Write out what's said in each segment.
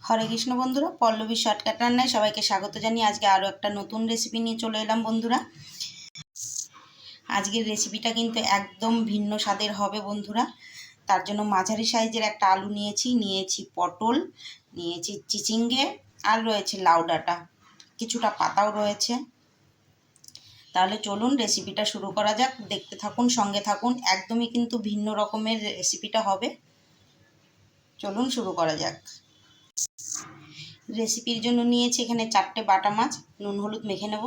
হরে কৃষ্ণ বন্ধুরা, পল্লবী শর্টকাট রান্নায় সবাইকে স্বাগত জানিয়ে আজকে আরও একটা নতুন রেসিপি নিয়ে চলে এলাম বন্ধুরা। আজকের রেসিপিটা কিন্তু একদম ভিন্ন স্বাদের হবে বন্ধুরা। তার জন্য মাঝারি সাইজের একটা আলু নিয়েছি নিয়েছি পটল, নিয়েছি চিচিঙ্গে, আর রয়েছে লাউ ডাঁটা। কিছুটা পাতাও রয়েছে। তাহলে চলুন রেসিপিটা শুরু করা যাক। দেখতে থাকুন, সঙ্গে থাকুন, একদমই কিন্তু ভিন্ন রকমের রেসিপিটা হবে। চলুন শুরু করা যাক। রেসিপির জন্য নিয়েছি এখানে চারটে বাটা মাছ নুন হলুদ মেখে নেব।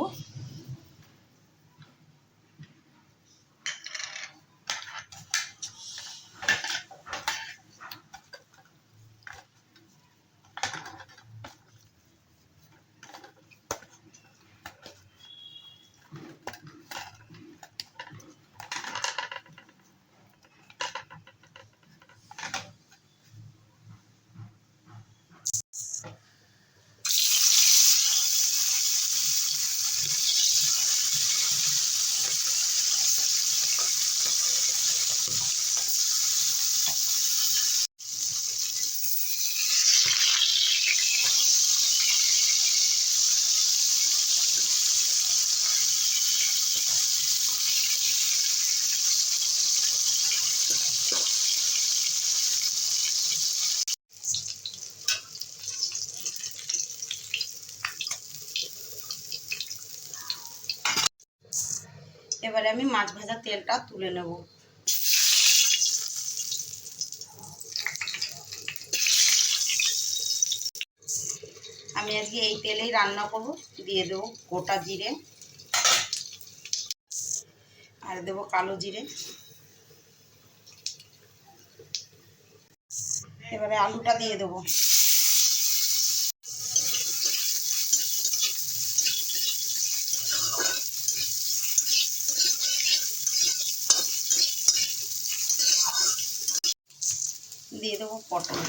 এবারে আমি মাছ ভাজা তেলটা তুলে নেব। আমি আজকে এই তেলেই রান্না করব, দিয়ে দেবো গোটা জিরে আর দেবো কালো জিরে। এবারে আলুটা দিয়ে দেবো। দিয়ে দেবো পটল।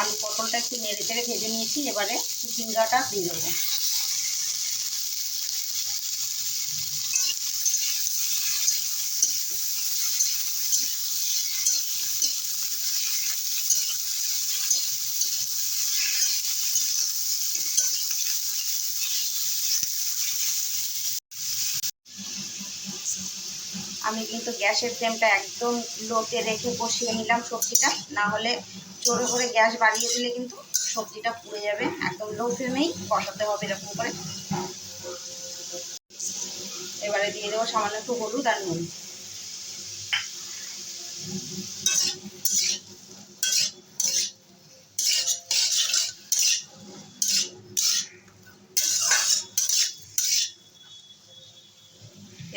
আলু পটলটা একটু নেড়ে চেড়ে ভেজে নিয়েছি এবারে চিচিঙ্গাটা দিয়ে দেবো। আমি কিন্তু গ্যাসের ফ্লেমটা একদম লোতে রেখে বসিয়ে নিলাম সবজিটা। না হলে জোরে করে গ্যাস বাড়িয়ে দিলে কিন্তু সবজিটা পুড়ে যাবে। একদম লো ফ্লেমেই বসাতে হবে এরকম করে। এবারে দিয়ে দেবো সামান্য একটু হলুদ আর নুন।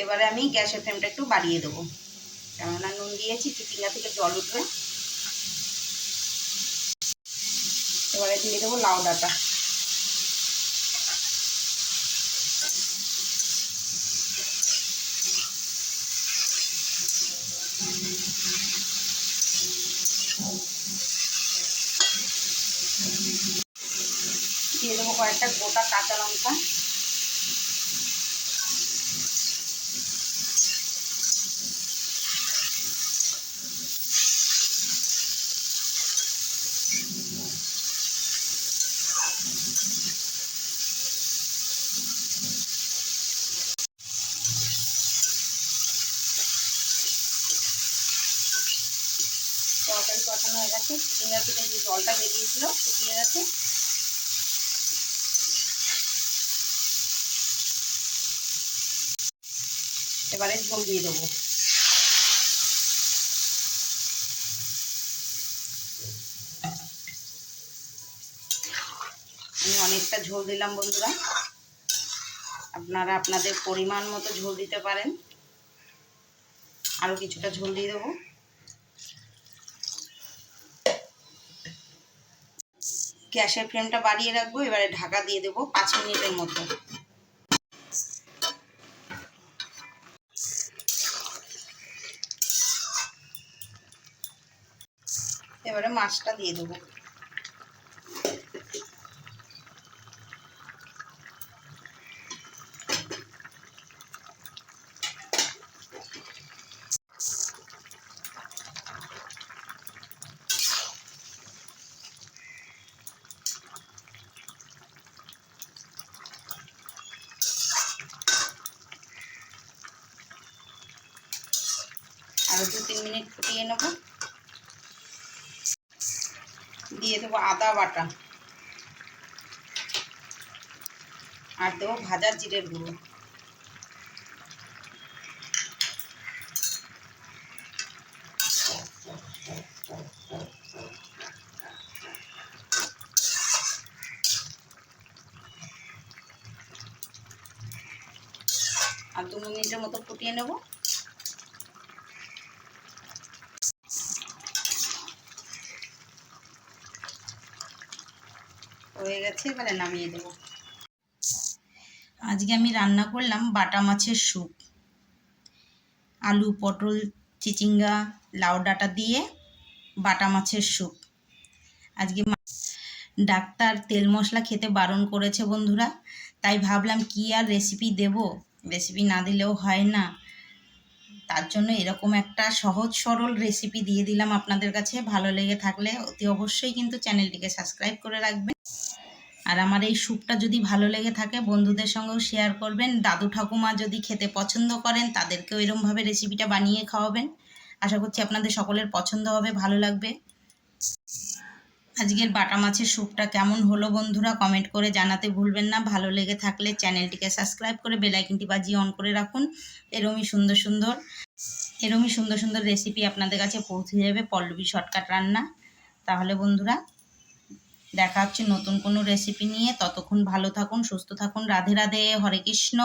এবারে আমি গ্যাসের ফ্লেমটা একটু বাড়িয়ে দেবো। কেননা নুন দিয়েছি, চিচিঙ্গা থেকে জল উঠবে। এবারে দিয়ে দেবো লাউ ডাঁটা। দিয়ে দেবো কয়েকটা গোটা কাঁচা লঙ্কা। তরকারি কষানো হয়ে গেছে। থেকে যে জলটা বেরিয়েছিল, শুকিয়ে গেছে। এবারে ঝোল দিয়ে দেবো। আমি অনেকটা ঝোল দিলাম বন্ধুরা। আপনারা আপনাদের পরিমাণ মতো ঝোল দিতে পারেন। আরও কিছুটা ঝোল দিয়ে দেবো। গ্যাসের ফ্লেমটা বাড়িয়ে রাখব, এবারে ঢাকা দিয়ে দেবো পাঁচ মিনিটের মতো। এবারে মাছটা দিয়ে দেবো। আরও দু তিন মিনিট ফুটিয়ে নেব। দিয়ে দেবো আদা বাটা। আর দেবো ভাজা জিরের গুঁড়ো। আর দু মিনিটের মতো ফুটিয়ে নেব। হয়ে গেছে, এবারে নামিয়ে দেব। আজকে আমি রান্না করলাম বাটা মাছের স্যুপ। আলু, পটল, চিচিঙ্গা, লাউ ডাঁটা দিয়ে বাটা মাছের স্যুপ। আজকে ডাক্তার তেল মশলা খেতে বারণ করেছে বন্ধুরা, তাই ভাবলাম কি আর রেসিপি দেব? রেসিপি না দিলেও হয় না। তার জন্য এরকম একটা সহজ সরল রেসিপি দিয়ে দিলাম আপনাদের কাছে। ভালো লেগে থাকলে অতি অবশ্যই কিন্তু চ্যানেলটিকে সাবস্ক্রাইব করে রাখবেন। আর আমার এই স্যুপটা যদি ভালো লেগে থাকে, বন্ধুদের সঙ্গেও শেয়ার করবেন। দাদু ঠাকুমা যদি খেতে পছন্দ করেন, তাদেরকেও এরমভাবে রেসিপিটা বানিয়ে খাওয়াবেন। আশা করছি আপনাদের সকলের পছন্দ হবে, ভালো লাগবে। আজকের বাটা মাছের স্যুপটা কেমন হলো বন্ধুরা কমেন্ট করে জানাতে ভুলবেন না। ভালো লেগে থাকলে চ্যানেলটিকে সাবস্ক্রাইব করে বেলাইকিনটি বাজিয়ে অন করে রাখুন। এরমই সুন্দর সুন্দর, এরমই সুন্দর সুন্দর রেসিপি আপনাদের কাছে পৌঁছে যাবে, পল্লবী শর্টকাট রান্না। তাহলে বন্ধুরা দেখা হচ্ছে নতুন কোনো রেসিপি নিয়ে। ততক্ষণ ভালো থাকুন, সুস্থ থাকুন। রাধে রাধে, হরে কৃষ্ণ।